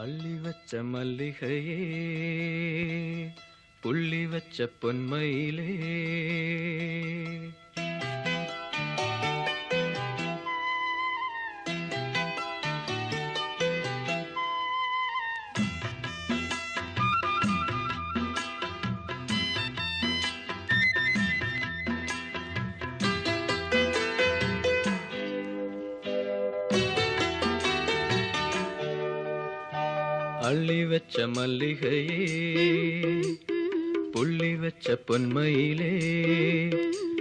அள்ளி வச்ச மல்லிகையே புள்ளி வச்ச பொன்மயிலே. அள்ளி வச்ச மல்லிகையே புள்ளி வச்ச பொன்மையிலே.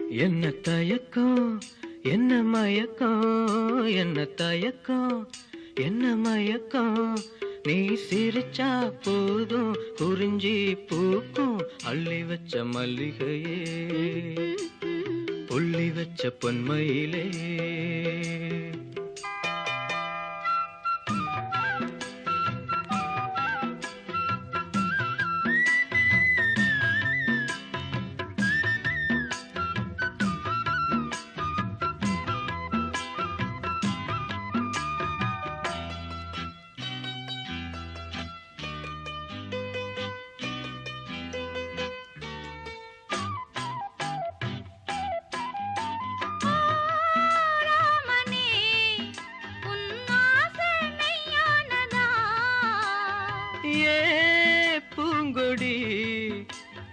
என்ன தயக்கம் என்ன மயக்கம் என்ன தயக்கம் என்ன மயக்கம். நீ சிரிச்சா போதும் குறிஞ்சி பூக்கும். அள்ளி வச்ச மல்லிகையே புள்ளி வச்ச பொன்மையிலே. ஏ பூங்கொடி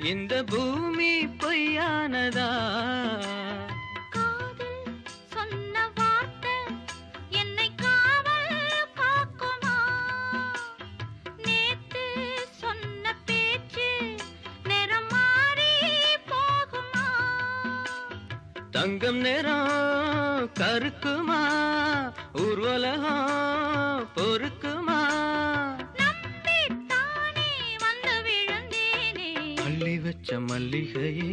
இந்த பூமி பொய்யானதா? காதல் சொன்ன வார்த்தை என்னை வச்ச மல்லிகையே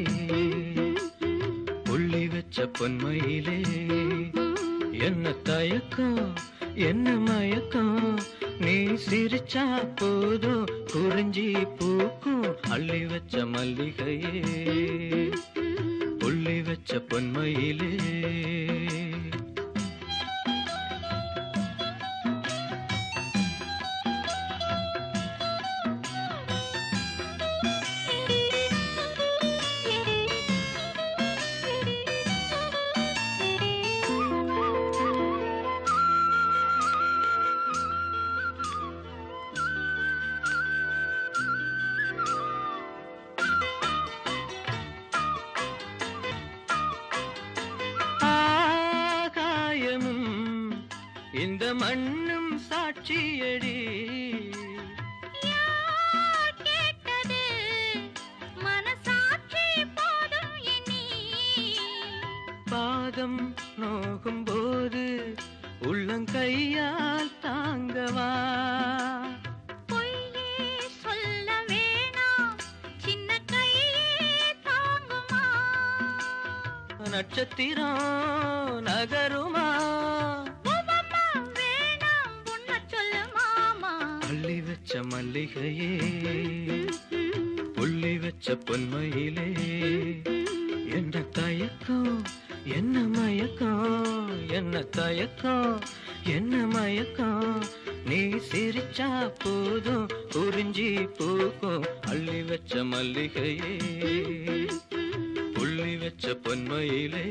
புள்ளி வச்ச பொன்மையிலே. என்ன தயக்கம் என்ன மயக்கம் நீ சிரிச்சா போதும் குறிஞ்சி பூக்கும் அள்ளி வச்ச மல்லிகையே புள்ளி வச்ச பொன்மையிலே. இந்த மண்ணும் சாட்சியடி போதும் நோகும் போது உள்ளங்கையால் தாங்கவா? நட்சத்திரம் நகருமா? அள்ளி வச்ச மல்லிகையே புள்ளி வச்ச பொன்மையிலே என்ன தயக்கம் என்ன மயக்கம் என்ன தயக்கம் என்ன மயக்கம்? நீ சிரிச்சா போதும் குறிஞ்சி பூக்கும் அள்ளி வச்ச மல்லிகையே புள்ளி வச்ச பொன்மையிலே.